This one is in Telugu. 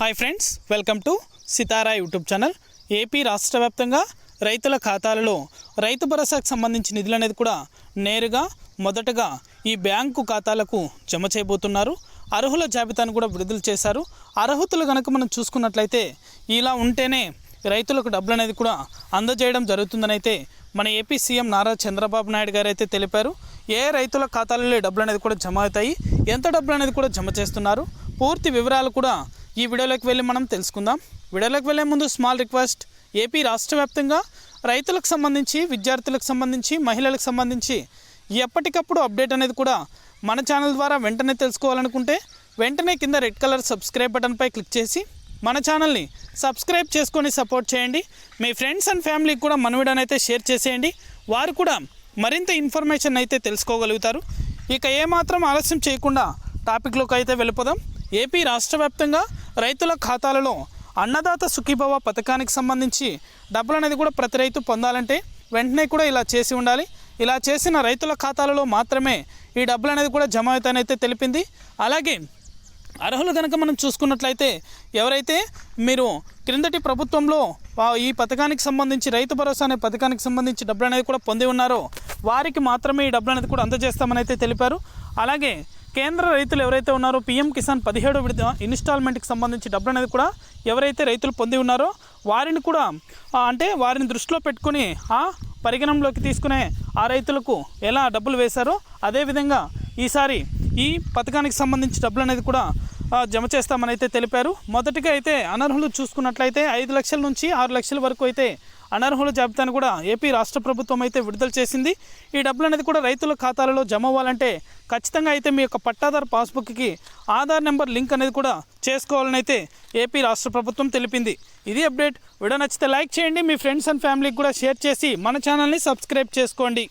Hi friends welcome to Sitara YouTube channel AP రాష్ట్ర వ్యాప్తంగా రైతుల ఖాతాలలో రైతు భరోసాకు సంబంధించి నిధులు అనేది కూడా నేరుగా మొదటగా ఈ బ్యాంకు ఖాతాలకు జమ చేయబోతున్నారు. అర్హుల జాబితాను కూడా విడుదల చేశారు. అర్హతలు కనుక మనం చూసుకున్నట్లయితే ఇలా ఉంటేనే రైతులకు డబ్బులు అనేది కూడా అందజేయడం జరుగుతుందని అయితే మన ఏపీ సీఎం నారా చంద్రబాబు నాయుడు గారు అయితే తెలిపారు. ఏ రైతుల ఖాతాలలో డబ్బులు అనేది కూడా జమ అవుతాయి ఎంత డబ్బులు అనేది కూడా జమ చేస్తున్నారు? పూర్తి వివరాలు కూడా ఈ వీడియోలోకి వెళ్ళి మనం తెలుసుకుందాం. వీడియోలోకి వెళ్ళే ముందు స్మాల్ రిక్వెస్ట్ ఏపీ రాష్ట్ర వ్యాప్తంగా రైతులకు సంబంధించి విద్యార్థులకు సంబంధించి మహిళలకు సంబంధించి ఎప్పటికప్పుడు అప్డేట్ అనేది కూడా మన ఛానల్ ద్వారా వెంటనే తెలుసుకోవాలనుకుంటే వెంటనే కింద రెడ్ కలర్ సబ్స్క్రైబ్ బటన్పై క్లిక్ చేసి మన ఛానల్ని సబ్స్క్రైబ్ చేసుకొని సపోర్ట్ చేయండి. మీ ఫ్రెండ్స్ అండ్ ఫ్యామిలీకి కూడా మన వీడియోని అయితే షేర్ చేసేయండి. వారు కూడా మరింత ఇన్ఫర్మేషన్ అయితే తెలుసుకోగలుగుతారు. ఇక ఏమాత్రం ఆలస్యం చేయకుండా టాపిక్లోకి అయితే వెళ్ళిపోదాం. ఏపీ రాష్ట్ర వ్యాప్తంగా రైతుల ఖాతాలలో అన్నదాత సుఖీభవ పథకానికి సంబంధించి డబ్బులు అనేది కూడా ప్రతి రైతు పొందాలంటే వెంటనే కూడా ఇలా చేసి ఉండాలి. ఇలా చేసిన రైతుల ఖాతాలలో మాత్రమే ఈ డబ్బులు అనేది కూడా జమ అవుతాయని అయితే తెలిపింది. అలాగే అర్హులు కనుక మనం చూసుకున్నట్లయితే ఎవరైతే మీరు క్రిందటి ప్రభుత్వంలో ఈ పథకానికి సంబంధించి రైతు భరోసా అనే పథకానికి సంబంధించి డబ్బులు అనేది కూడా పొంది ఉన్నారో వారికి మాత్రమే ఈ డబ్బులు అనేది కూడా అందజేస్తామని అయితే తెలిపారు. అలాగే కేంద్ర రైతులు ఎవరైతే ఉన్నారో పీఎం కిసాన్ పదిహేడు విడత ఇన్స్టాల్మెంట్కి సంబంధించి డబ్బులు అనేది కూడా ఎవరైతే రైతులు పొంది ఉన్నారో వారిని కూడా అంటే వారిని దృష్టిలో పెట్టుకుని ఆ పరిగణంలోకి తీసుకునే ఆ రైతులకు ఎలా డబ్బులు వేశారో అదేవిధంగా ఈసారి ఈ పథకానికి సంబంధించి డబ్బులు అనేది కూడా జమ చేస్తామని అయితే తెలిపారు. మొదటిగా అయితే అనర్హులు చూసుకున్నట్లయితే ఐదు లక్షల నుంచి ఆరు లక్షల వరకు అయితే అనర్హుల జాబితాను కూడా ఏపీ రాష్ట్ర ప్రభుత్వం అయితే విడుదల చేసింది. ఈ డబ్బులు అనేది కూడా రైతుల ఖాతాలలో జమ అవ్వాలంటే ఖచ్చితంగా అయితే మీ యొక్క పట్టాదారు పాస్బుక్కి ఆధార్ నెంబర్ లింక్ అనేది కూడా చేసుకోవాలని అయితే ఏపీ రాష్ట్ర ప్రభుత్వం తెలిపింది. ఇది అప్డేట్. వీడియో నచ్చితే లైక్ చేయండి. మీ ఫ్రెండ్స్ అండ్ ఫ్యామిలీకి కూడా షేర్ చేసి మన ఛానల్ని సబ్స్క్రైబ్ చేసుకోండి.